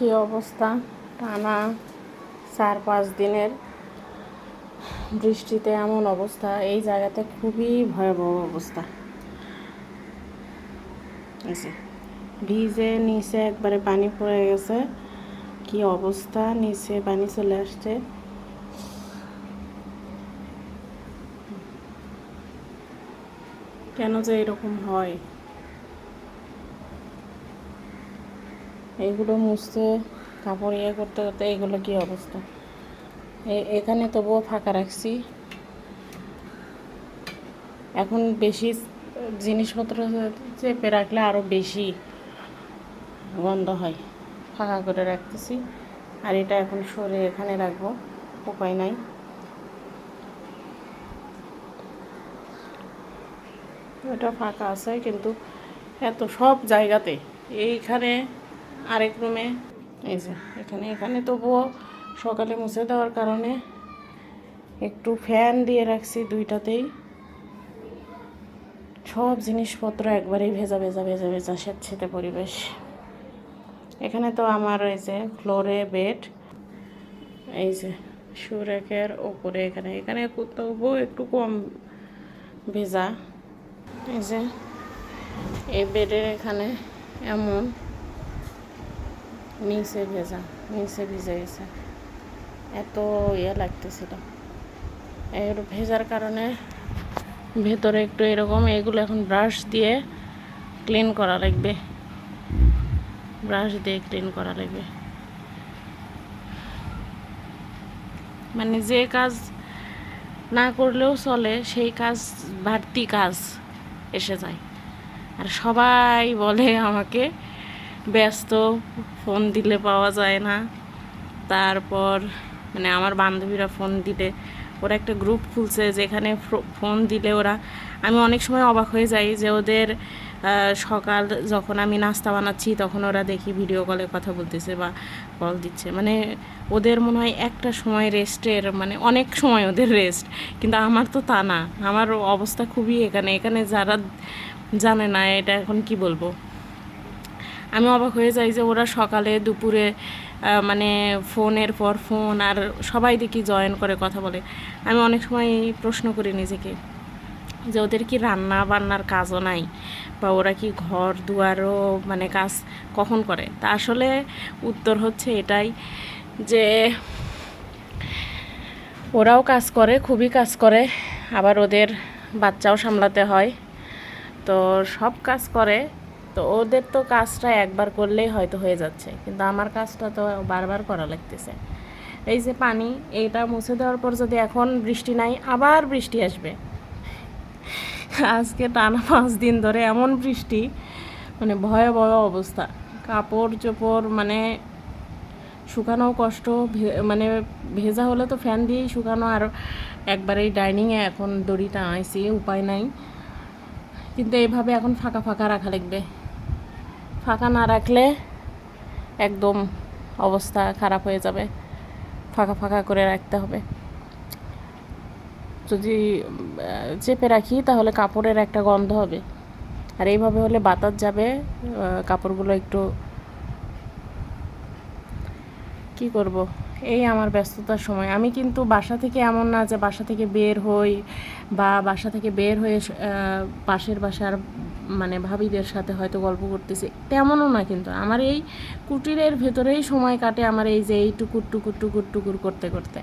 কি অবস্থা? টানা চার, পাঁচ দিনের বৃষ্টিতে এমন অবস্থা। এই জায়গাতে খুবই ভয়াবহ অবস্থা। ভিজে নিচে একবারে পানি পড়ে গেছে। কি অবস্থা? নিচে পানি চলে আসছে। কেন যে এরকম হয়? এইগুলো মুছতে, কাপড় ইয়ে করতে করতে এগুলো কি অবস্থা? এখানে তবুও ফাঁকা রাখছি। এখন বেশি জিনিসপত্র চেপে রাখলে আরও বেশি গন্ধ হয়। ফাঁকা করে রাখতেছি। আর এটা এখন সরে এখানে রাখব, উপায় নাই। এটা ফাঁকা আছে কিন্তু এত সব জায়গাতে। এইখানে আরেক রুমে। এই যে, এখানে এখানে তবুও সকালে মুছে দেওয়ার কারণে একটু ফ্যান দিয়ে রাখছি দুইটাতেই। সব জিনিসপত্র একবারেই ভেজা ভেজা ভেজা ভেজা স্বেচ্ছেতে পরিবেশ। এখানে তো আমার এই যে ফ্লোরে বেড। এই যে সুরেকের ওপরে এখানে এখানে তবুও একটু কম ভেজা। এই যে, এই বেডের এখানে এমন নিচে ভেজা নিচে ভিজে গেছে এত ইয়ে লাগতেছিল এর ভেজার কারণে ভেতরে একটু এরকম এগুলো এখন ব্রাশ দিয়ে ক্লিন করা লাগবে ব্রাশ দিয়ে ক্লিন করা লাগবে মানে যে কাজ না করলেও চলে, সেই কাজ, বাড়তি কাজ এসে যায়। আর সবাই বলে আমাকে ব্যস্ত ফোন দিলে পাওয়া যায় না। তারপর মানে আমার বান্ধবীরা ফোন দিলে, ওরা একটা গ্রুপ খুলছে যেখানে ফোন দিলে ওরা, আমি অনেক সময় অবাক হয়ে যাই যে ওদের সকাল যখন আমি নাস্তা বানাচ্ছি তখন ওরা দেখি ভিডিও কলে কথা বলতেছে বা কল দিচ্ছে। মানে ওদের মনে হয় একটা সময় রেস্টের মানে অনেক সময় ওদের রেস্ট কিন্তু আমার তো তা না। আমার অবস্থা খুবই এখানে। এখানে যারা জানে না এটা এখন কি বলব? আমি অবাক হয়ে যাই যে ওরা সকালে, দুপুরে মানে ফোনের পর ফোন আর সবাই দেখি জয়েন করে কথা বলে। আমি অনেক সময় প্রশ্ন করি নিজেকে যে ওদের কি রান্না বান্নার কাজও নাই? বা ওরা কি ঘর দুয়ারও মানে কাজ কখন করে? তা আসলে উত্তর হচ্ছে এটাই যে ওরাও কাজ করে, খুবই কাজ করে, আবার ওদের বাচ্চাও সামলাতে হয়। তো সব কাজ করে তো ওদের তো কাজটা একবার করলেই হয়তো হয়ে যাচ্ছে, কিন্তু আমার কাজটা তো বারবার করা লাগতেছে। এই যে পানি, এইটা মুছে দেওয়ার পর যদি এখন বৃষ্টি নাই, আবার বৃষ্টি আসবে। আজকে টানা পাঁচ দিন ধরে এমন বৃষ্টি মানে ভয়াবহ অবস্থা। কাপড় চোপড় মানে শুকানোও কষ্ট মানে ভেজা হলে তো ফ্যান দিয়েই শুকানো, আর একবারেই ডাইনিংয়ে এখন দড়িটা আইসি উপায় নাই। কিন্তু এইভাবে এখন ফাঁকা ফাঁকা রাখা লাগবে। ফাঁকা না রাখলে একদম অবস্থা খারাপ হয়ে যাবে। ফাঁকা ফাঁকা করে রাখতে হবে। যদি চেপে রাখি তাহলে কাপড়ের একটা গন্ধ হবে। আর এইভাবে হলে বাতাস যাবে কাপড়গুলো একটু কি করব? এই আমার ব্যস্ততার সময়। আমি কিন্তু বাসা থেকে এমন না যে বাসা থেকে বের হই বা বাসা থেকে বের হয়ে পাশের বাসার মানে ভাবিদের সাথে হয়তো গল্প করতেছি, তেমনও না কিন্তু। আমার এই কুটিরের ভেতরেই সময় কাটে আমার এই যে এই টুকুর টুকুর টুকুর টুকুর করতে করতে।